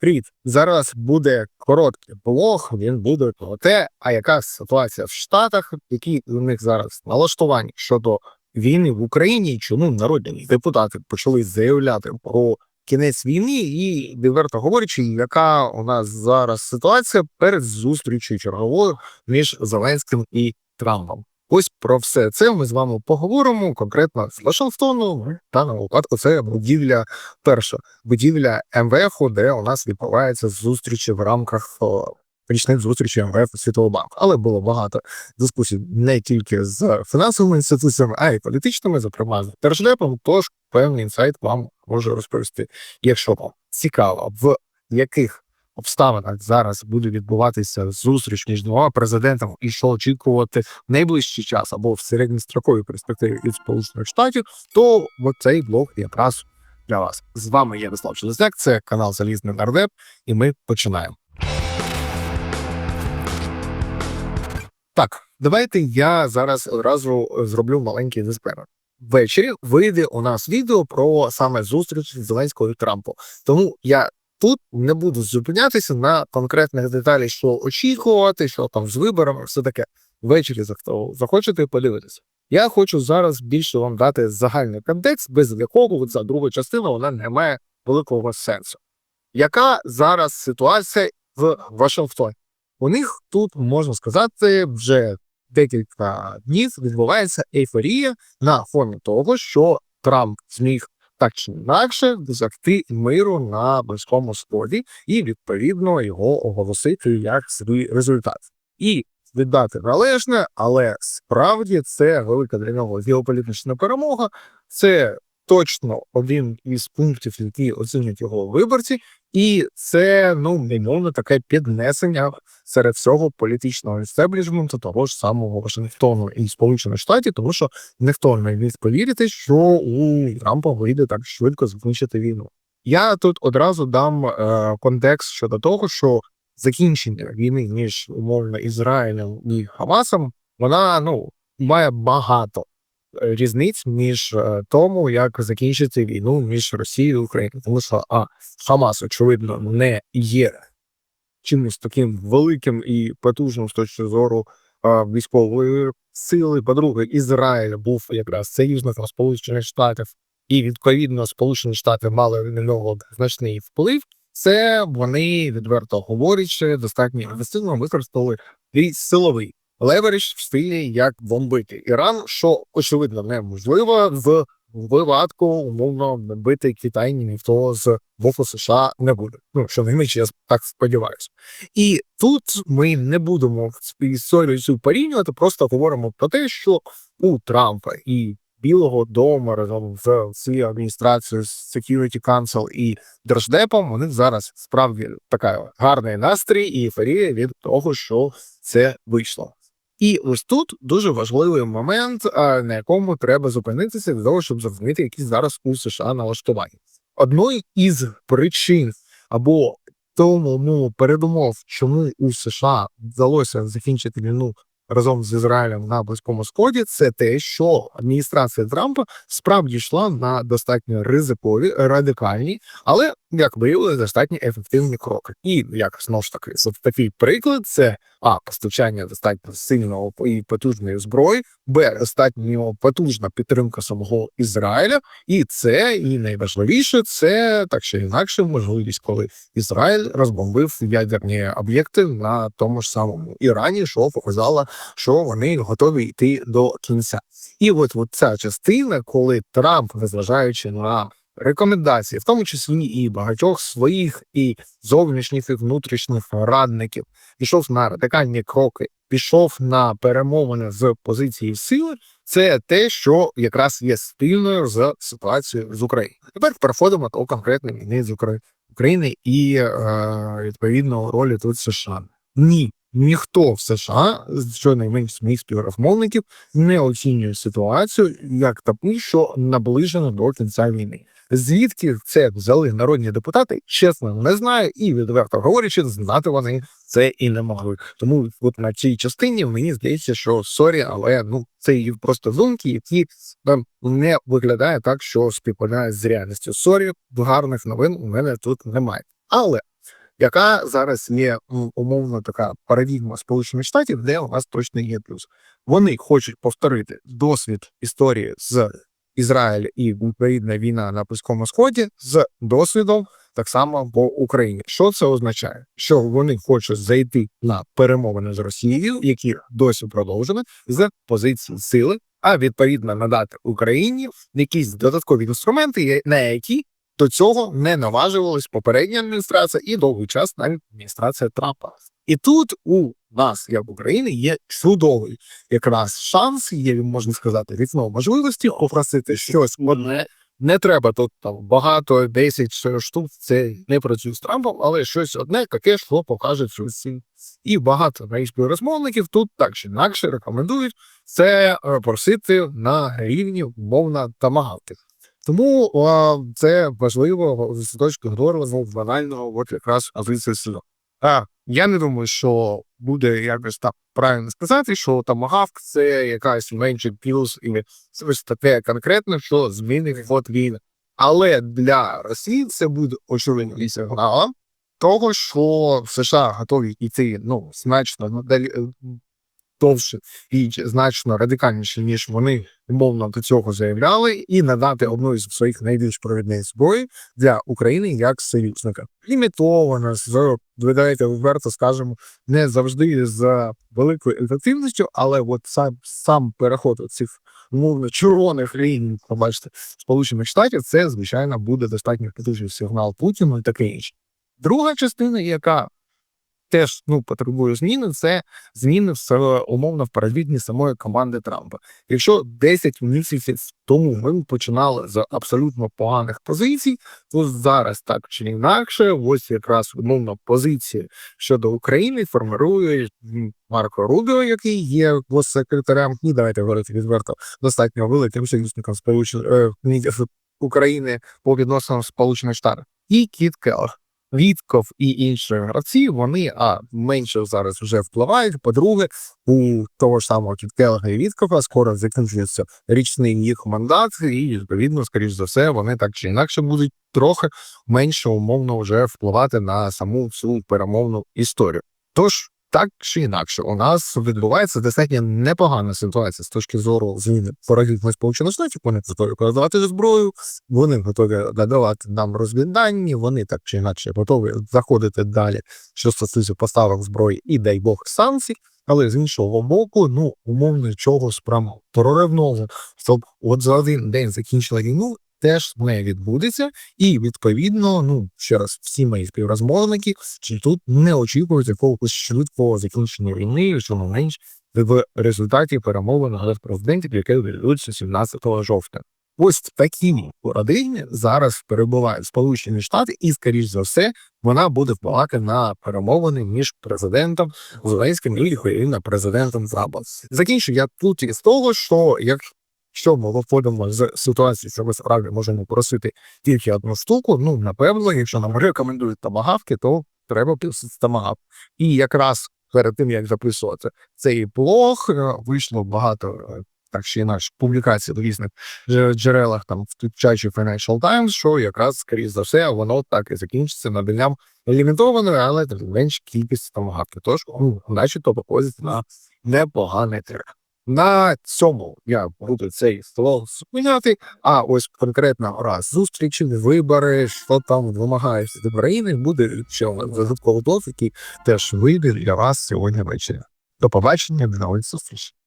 Привіт! Зараз буде короткий блог. Він буде про те, а яка ситуація в Штатах, які у них зараз налаштування щодо війни в Україні, чому народні депутати почали заявляти про кінець війни, і відверто говорячи, яка у нас зараз ситуація перед зустрічю черговою між Зеленським і Трампом. Ось про все це ми з вами поговоримо конкретно з Вашингтону. Та на випадку це будівля перша будівля МВФ, де у нас відбуваються зустрічі в рамках річних зустрічей МВФ Світового банку. Але було багато дискусій не тільки з фінансовими інституціями, а й політичними, зокрема з держдепом. Тож певний інсайт вам можу розповісти. Якщо вам цікаво, в яких обставинах зараз буде відбуватися зустріч між двома президентами, і що очікувати в найближчий час або в середньостроковій перспективі від Сполучених Штатів, то цей блог якраз для вас. З вами я Вислав Железняк, це канал Залізний Нардеп, і ми починаємо. Так, давайте я зараз одразу зроблю маленький дисклеймер. Ввечері вийде у нас відео про саме зустріч Зеленського і Трампу. Тому я тут не буду зупинятися на конкретних деталях, що очікувати, що там з виборами, все таке. Ввечері захочете подивитися. Я хочу зараз більше вам дати загальний контекст, без якого ця друга частина вона не має великого сенсу. Яка зараз ситуація в Вашингтоні? У них тут можна сказати вже декілька днів відбувається ейфорія на фоні того, що Трамп зміг так чи інакше досягти миру на близькому сході і відповідно його оголосити як свій результат. І віддати належне, але справді це велика для нього геополітична перемога. Це точно один із пунктів, які оцінюють його виборці, і це ну немовно таке піднесення серед всього політичного істеблішменту того ж самого Вашингтону і Сполучених Штатів, тому що ніхто не міг повірити, що у Трампа вийде так швидко закінчити війну. Я тут одразу дам е, контекст щодо того, що закінчення війни між умовно Ізраїлем і Хамасом, вона ну має багато різниць між е, тому, як закінчити війну між Росією і Україною, тому що а Хамас, очевидно, не є чимось таким великим і потужним з точки зору а, військової сили. По-друге, Ізраїль був якраз союзником Сполучених Штатів, і відповідно Сполучені Штати мали на нього значний вплив. Це вони відверто говорячи, достатньо інвестивно використали свій силовий леверидж в стилі як бомбити Іран, що очевидно неможливо в випадку умовно бити Китай ніхто з боку США не буде. Ну що найменше я так сподіваюся. І тут ми не будемо історію цю порівнювати, просто говоримо про те, що у Трампа і Білого Дому разом з цією адміністрацією з Security Council і Держдепом них зараз справді така гарний настрій і ейфорія від того, що це вийшло. І ось тут дуже важливий момент, на якому треба зупинитися для того, щоб зрозуміти, які зараз у США налаштування. Одною із причин або тому ну, передумов, чому у США вдалося закінчити війну разом з Ізраїлем на близькому сході, це те, що адміністрація Трампа справді йшла на достатньо ризикові, радикальні, але як виявилося, достатньо ефективні кроки. І як знову ж таки, такий приклад це а постачання достатньо сильного і потужної зброї, б достатньо потужна підтримка самого Ізраїля, і це і найважливіше, це так чи інакше можливість, коли Ізраїль розбомбив ядерні об'єкти на тому ж самому Ірані, що показало, що вони готові йти до кінця. І от, от ця частина, коли Трамп, незважаючи на рекомендації, в тому числі і багатьох своїх і зовнішніх і внутрішніх радників, пішов на радикальні кроки, пішов на перемовини з позиції сили. Це те, що якраз є спільною з ситуацією з Україною. Тепер переходимо до конкретної війни з Украї- України і е, відповідно ролі тут США. Ні, ніхто в США, щонайменш з моїх співрозмовників, не оцінює ситуацію як таку, що наближена до кінця війни. Звідки це взяли народні депутати, чесно не знаю, і відверто говорячи, знати вони це і не могли. Тому от на цій частині мені здається, що сорі, але ну це і просто думки, які ем, не виглядає так, що співпадає з реальністю. Сорі, гарних новин у мене тут немає. Але яка зараз є умовно така парадігма Сполучених Штатів, де у нас точно є плюс. Вони хочуть повторити досвід історії з Ізраїль і відповідна війна на Близькому Сході з досвідом так само по Україні. Що це означає? Що вони хочуть зайти на перемовини з Росією, які досі продовжені, з позиції сили, а відповідно надати Україні якісь додаткові інструменти, на які до цього не наважувалась попередня адміністрація і довгий час навіть адміністрація Трампа. І тут у нас, як в Україні, є чудовий якраз шанс, є можна сказати, вікно можливості попросити щось одне. Не треба тут там багато, 10 штук. Це не працює з Трампом, але щось одне, таке, що покаже цю. І багато моїх співрозмовників тут так чи інакше рекомендують це е, просити на рівні умовно тамагавки. Тому а, це важливо з точки зору ну, банального, от якраз сили. А я не думаю, що буде якось так правильно сказати, що тамагавк це якась менше плюс і щось таке конкретне, що змінить ход війни. Але для Росії це буде очевидним сигналом того, що США готові йти ну значно довше і значно радикальніше, ніж вони умовно до цього заявляли, і надати одну із своїх найбільш провідних зброї для України як союзника. Лімітовано з видаєте відверто, скажемо, не завжди з великою ефективністю, але от сам сам переход цих умовно червоних ліній, побачите, сполучених штатів, це звичайно буде достатньо потужний сигнал Путіну і таке інше. Друга частина, яка теж ну потребує зміни, це зміни в е, умовно в парадигмі самої команди Трампа. Якщо 10 місяців тому ми починали з абсолютно поганих позицій, то зараз так чи інакше, ось якраз умовно позиції щодо України формирує Марко Рубіо, який є госсекретарем, і давайте говорити відверто, достатньо великим союзником Сполучених е, України по відносинам Сполучених Штатів, і Кіт Келлер. Вітков і інших гравці, вони а менше зараз вже впливають. По-друге, у того ж самого Кіткелга і Віткова скоро закінчується річний їх мандат, і відповідно, скоріш за все, вони так чи інакше будуть трохи менше умовно вже впливати на саму цю перемовну історію. Тож. Так чи інакше, у нас відбувається достатньо непогана ситуація з точки зору зміни парадигми Сполучених Штатів. Вони готові продавати зброю, вони готові надавати нам розвіддані, вони так чи інакше готові заходити далі, що стосується поставок зброї і дай Бог санкцій. Але з іншого боку, ну умовно чого справа проривного, щоб от за один день закінчила війну, теж не відбудеться, і відповідно, ну ще раз, всі мої співрозмовники чи тут не очікують якогось швидкого закінчення війни, що не менш в результаті перемовин з президентів, які відбудуться 17 жовтня. Ось в такій парадигмі зараз перебувають Сполучені Штати, і, скоріш за все, вона буде впливати на перемовини між президентом Зеленським і відповідно президентом Трампом. Закінчу я тут із того, що якщо ми виходимо з ситуації, що ми справді можемо просити тільки одну штуку, ну напевно, якщо нам рекомендують тамагавки, то треба писати тамагавк. І якраз перед тим як записувати цей блог, е, вийшло багато. е, Так чи інакше, публікацій в різних джерелах, там включаючи Financial Times, що якраз, скоріш за все, воно так і закінчиться наданням лімітованої, але менш кількість тамагавки. Тож, ну, начебто, походить на непоганий трек. На цьому я буду цей слог зупиняти. А ось конкретно раз зустрічі, вибори, що там вимагається до України, буде ще додатковий блок, який теж вийде для вас сьогодні ввечері. До побачення, до нових зустрічей.